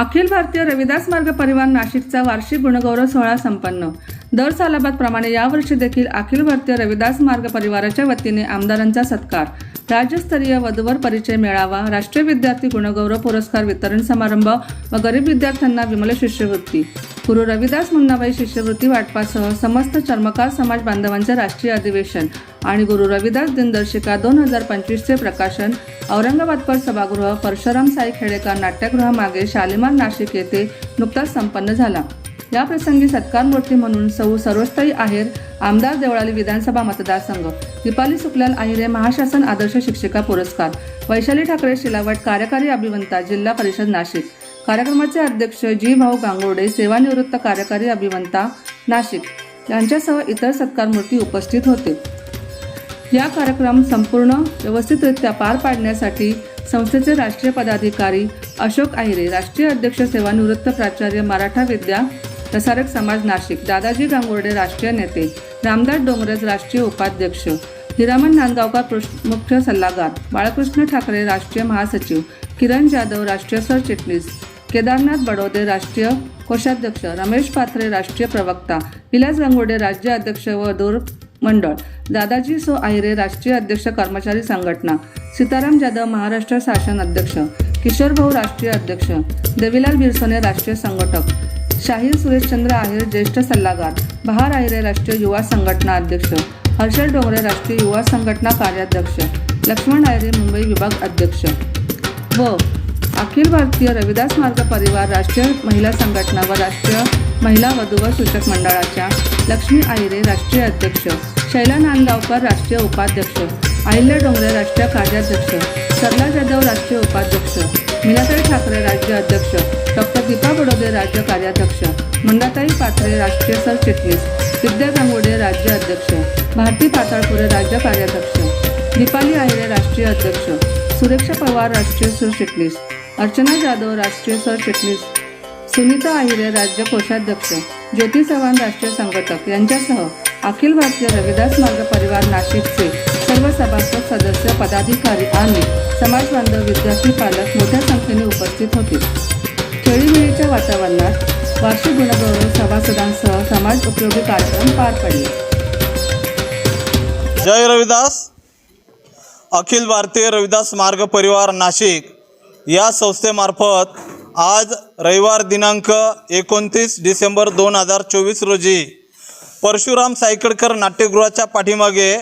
अखिल भारतीय रविदास मार्ग परिवार नाशिकचा वार्षिक गुणगौरव सोहळा संपन्न. दर सालाबादप्रमाणे यावर्षी देखील अखिल भारतीय रविदास मार्ग परिवाराच्या वतीने आमदारांचा सत्कार. राज्यस्तरीय वधूवर परिचय मेळावा राष्ट्रीय विद्यार्थी गुणगौरव पुरस्कार वितरण समारंभ व गरीब विद्यार्थ्यांना विमल शिष्यवृत्ती. गुरु रविदास मुन्नाबाई शिष्यवृत्ती वाटपासह समस्त चर्मकार समाज बांधवांचे राष्ट्रीय अधिवेशन आणि गुरु रविदास दिनदर्शिका दोन हजार पंचवीसचे प्रकाशन औरंगाबादकर सभागृह परशुराम साई खेडेकर नाट्यगृहामागे शालिमार नाशिक येथे नुकताच संपन्न झाला. या प्रसंगी सत्कार मूर्ती म्हणून सौ सर्वस्ताई आहेर आमदार देवळाली विधानसभा मतदारसंघ. दीपाली सुकलाल आहिरे महाशासन आदर्श शिक्षिका पुरस्कार. वैशाली ठाकरे शिलावट कार्यकारी अभियंता जिल्हा परिषद नाशिक. कार्यक्रमाचे अध्यक्ष जी भाऊ गांगोडे सेवानिवृत्त कार्यकारी अभियंता नाशिक. यांच्यासह इतर सत्कारमूर्ती उपस्थित होते. या कार्यक्रम संपूर्ण व्यवस्थितरित्या पार पाडण्यासाठी संस्थेचे राष्ट्रीय पदाधिकारी अशोक आहिरे राष्ट्रीय अध्यक्ष सेवानिवृत्त प्राचार्य मराठा विद्या प्रसारक समाज नाशिक दादाजी गांगुर्डे राष्ट्रीय नेते रामदास डोंगरज राष्ट्रीय उपाध्यक्ष हिरामन नांदगावकर मुख्य सल्लागार बाळकृष्ण ठाकरे राष्ट्रीय महासचिव किरण जाधव राष्ट्रीय सरचिटणीस केदारनाथ बडोदे राष्ट्रीय कोषाध्यक्ष रमेश पाथरे राष्ट्रीय प्रवक्ता विलास गांगुर्डे राज्य अध्यक्ष व दूर मंडळ दादाजी सो आहिरे राष्ट्रीय अध्यक्ष कर्मचारी संघटना सीताराम जाधव महाराष्ट्र शासन अध्यक्ष किशोर भाऊ राष्ट्रीय अध्यक्ष देवीलाल बिरसोने राष्ट्रीय संघटक शाहीर सुरेशचंद्र आहिर ज्येष्ठ सल्लागार बहार आहिरे राष्ट्रीय युवा संघटना अध्यक्ष हर्षल डोंगरे राष्ट्रीय युवा संघटना कार्याध्यक्ष लक्ष्मण आहिरे मुंबई विभाग अध्यक्ष. व अखिल भारतीय रविदास मार्ग परिवार राष्ट्रीय महिला संघटना व राष्ट्रीय महिला वधू व सूचक मंडळाच्या लक्ष्मी आहिरे राष्ट्रीय अध्यक्ष शैला नांदगावकर राष्ट्रीय उपाध्यक्ष अहिल्या डोंगरे राष्ट्रीय कार्याध्यक्ष सरला जाधव राष्ट्रीय उपाध्यक्ष मिलाताई ठाकरे राज्य अध्यक्ष डॉक्टर दीपा बडोदे राज्य कार्याध्यक्ष मंदाताई पाथरे राष्ट्रीय सरचिटणीस विद्या गांगुडे राज्य अध्यक्ष भारती पाताळपुरे राज्य कार्याध्यक्ष दीपाली आहिरे राष्ट्रीय अध्यक्ष सुरेक्षा पवार राष्ट्रीय सरचिटणीस अर्चना जाधव राष्ट्रीय सरचिटणीस सुनीता आहिरे राज्य कोषाध्यक्ष ज्योती चव्हाण राष्ट्रीय संघटक यांच्यासह अखिल भारतीय रविदास मार्ग परिवार नाशिकचे सभासद सदस्य पदाधिकारी आणि समाज बांधव विद्यार्थी पालक मोठ्या संख्येने उपस्थित होते. खेळीमेळीच्या वातावरणात वार्षिक गुणगौरव सभासदांसह समाज उपयोगी कार्यक्रम पार पडले. जय रविदास. अखिल भारतीय रविदास मार्ग परिवार नाशिक या संस्थेमार्फत आज रविवार दिनांक एकोणतीस डिसेंबर दोन हजार चोवीस रोजी परशुराम सायकडकर नाट्यगृहाच्या पाठीमागे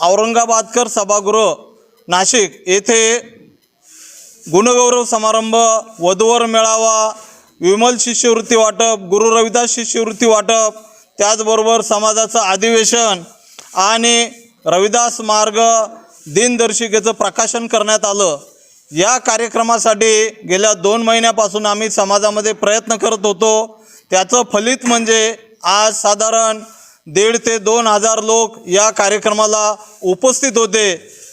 औरंगाबादकर सभागृह नाशिक. येथे गुणगौरव समारंभ वधूवर मेळावा विमल शिष्यवृत्ती वाटप गुरु रविदास शिष्यवृत्ती वाटप त्याचबरोबर समाजाचं अधिवेशन आणि रविदास मार्ग दिनदर्शिकेचं प्रकाशन करण्यात आलं. या कार्यक्रमासाठी गेल्या दोन महिन्यापासून आम्ही समाजामध्ये प्रयत्न करत होतो. त्याचं फलित म्हणजे आज साधारण दीड ते दोन हजार लोक या कार्यक्रमाला उपस्थित होते.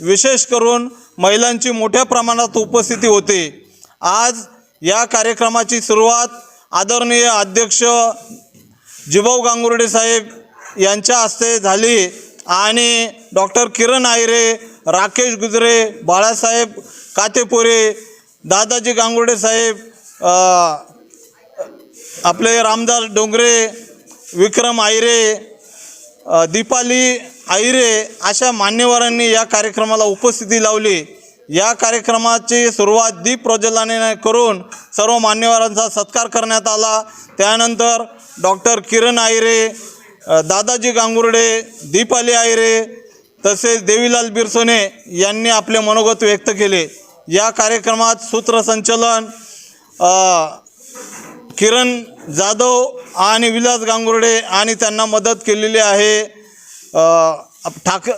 विशेष करून महिलांची मोठ्या प्रमाणात उपस्थिती होती. आज या कार्यक्रमाची सुरुवात आदरणीय अध्यक्ष जिभाऊ गांगुर्डे साहेब यांच्या हस्ते झाली आणि डॉक्टर किरण आयरे राकेश गुजरे बाळासाहेब कातेपुरे दादाजी गांगुर्डे साहेब आपले रामदास डोंगरे विक्रम आयरे दीपाली आयरे अशा मान्यवरांनी या कार्यक्रमाला उपस्थिती लावली. या कार्यक्रमाची सुरुवात दीप प्रज्वलनाने करून सर्व मान्यवरांचा सत्कार करण्यात आला. त्यानंतर डॉक्टर किरण आयरे दादाजी गांगुर्डे दीपाली आयरे तसेच देवीलाल बिरसोने यांनी आपले मनोगत व्यक्त केले. या कार्यक्रमात सूत्रसंचलन किरण जाधव आणि विलास गांगुर्डे आणि त्यांना मदत केलेली आहे. ठाक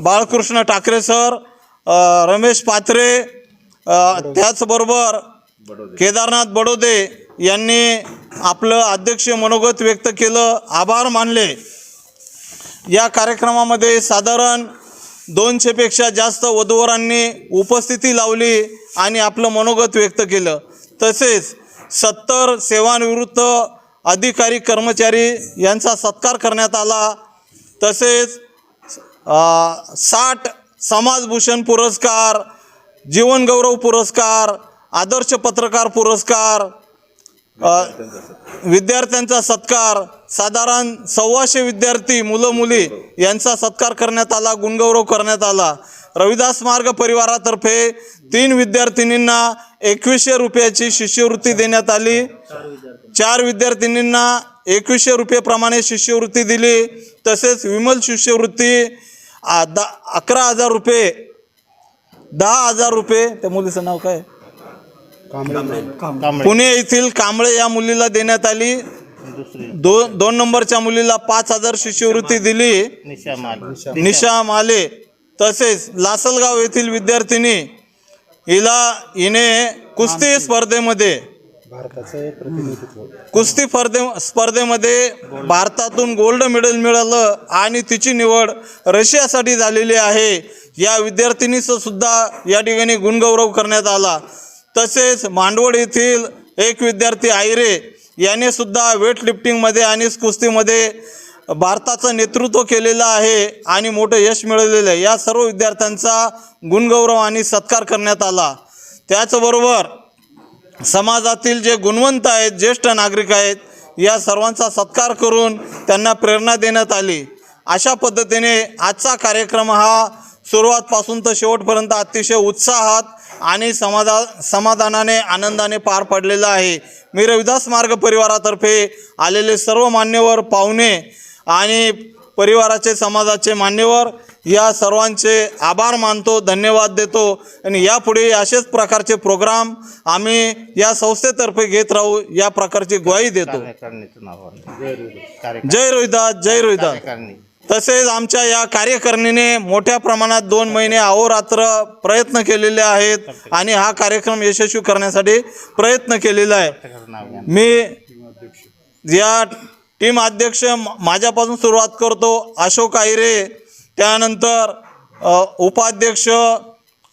बाळकृष्ण ठाकरे सर रमेश पात्रे त्याचबरोबर केदारनाथ बडोदे यांनी आपलं अध्यक्ष मनोगत व्यक्त केलं. आभार मानले. या कार्यक्रमामध्ये साधारण दोनशेपेक्षा जास्त वधूवरांनी उपस्थिती लावली आणि आपलं मनोगत व्यक्त केलं. तसेच सत्तर सेवानिवृत्त अधिकारी कर्मचारी यांचा सत्कार करण्यात आला. तसेच साठ समाजभूषण पुरस्कार जीवनगौरव पुरस्कार आदर्श पत्रकार पुरस्कार विद्यार्थ्यांचा सत्कार साधारण सव्वाशे विद्यार्थी मुलं मुली यांचा सत्कार करण्यात आला गुणगौरव करण्यात आला. रविदास मार्ग परिवारातर्फे तीन विद्यार्थिनींना एकवीसशे रुपयाची शिष्यवृत्ती देण्यात आली. चार विद्यार्थिनींना एकवीसशे रुपयेप्रमाणे शिष्यवृत्ती दिली. तसेच विमल शिष्यवृत्ती दा अकरा हजार रुपये दहा हजार रुपये त्या मुलीचं नाव काय? पुणे येथील कांबळे या मुलीला देण्यात आली. दोन दोन नंबरच्या मुलीला पाच हजार शिष्यवृत्ती दिली. निशा माले. तसेच लासलगाव येथील विद्यार्थिनी हिला हिने कुस्ती स्पर्धेमध्ये कुस्ती स्पर्धे स्पर्धेमध्ये भारतातून गोल्ड मेडल मिळालं आणि तिची निवड रशियासाठी झालेली आहे. या विद्यार्थिनीचं सुद्धा या ठिकाणी गुणगौरव करण्यात आला. तसेच मांडवड येथील एक विद्यार्थी आयरे याने सुद्धा वेट लिफ्टिंगमध्ये आणि कुस्तीमध्ये भारताचं नेतृत्व केलेलं आहे आणि मोठं यश मिळवलेलं आहे. या सर्व विद्यार्थ्यांचा गुणगौरव आणि सत्कार करण्यात आला. त्याचबरोबर समाजातील जे गुणवंत आहेत ज्येष्ठ नागरिक आहेत या सर्वांचा सत्कार करून त्यांना प्रेरणा देण्यात आली. अशा पद्धतीने आजचा कार्यक्रम हा सुरुवातपासून तर शेवटपर्यंत अतिशय उत्साहात आणि समाधा समाधानाने आनंदाने पार पडलेला आहे. मी रविदास मार्ग परिवारातर्फे आलेले सर्व मान्यवर पाहुणे आणि परिवाराचे समाजाचे मान्यवर या सर्वांचे आभार मानतो धन्यवाद देतो. आणि यापुढे असेच प्रकारचे प्रोग्राम आम्ही या संस्थेतर्फे घेत राहू या प्रकारची ग्वाही देतो. जय रोहिदास जय रोहिदास. तसेच आमच्या या कार्यकारिणीने मोठ्या प्रमाणात दोन महिने अहोरात्र प्रयत्न केलेले आहेत आणि हा कार्यक्रम यशस्वी करण्यासाठी प्रयत्न केलेला आहे. मी या टीम अध्यक्ष म- माझ्यापासून सुरुवात करतो अशोक आहिरे त्यानंतर उपाध्यक्ष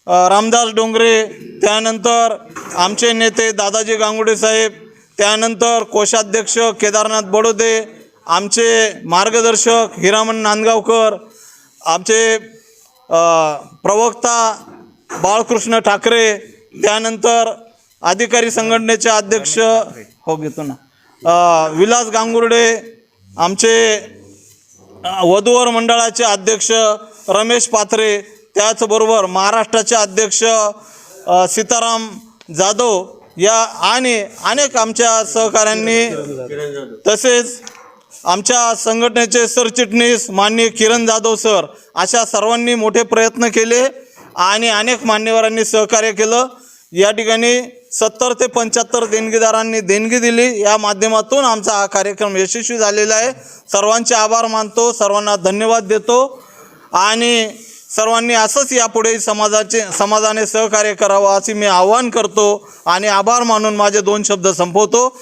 रामदास डोंगरे त्यानंतर आमचे नेते दादाजी गांगुडे साहेब त्यानंतर कोषाध्यक्ष केदारनाथ बडोदे आमचे मार्गदर्शक हिरामण नांदगावकर आमचे प्रवक्ता बाळकृष्ण ठाकरे त्यानंतर अधिकारी संघटनेचे अध्यक्ष हो घेतो ना. विलास गांगुर्डे आमचे वधूवर मंडळाचे अध्यक्ष रमेश पाथरे त्याचबरोबर महाराष्ट्राचे अध्यक्ष सीताराम जाधव या आणि अनेक आमच्या सहकाऱ्यांनी तसेच आमच्या संघटनेचे सरचिटणीस माननीय किरण जाधव सर अशा सर्वांनी मोठे प्रयत्न केले आणि अनेक मान्यवरांनी सहकार्य केलं. या ठिकाणी सत्तर ते पंच्याहत्तर देणगीदारांनी देणगी दिली. या माध्यमातून आमचा हा कार्यक्रम यशस्वी झालेला आहे. सर्वांचे आभार मानतो. सर्वांना धन्यवाद देतो. आणि सर्वांनी असंच यापुढे समाजाचे समाजाने सहकार्य करावं असे मी आवाहन करतो. आणि आभार मानून माझे दोन शब्द संपवतो.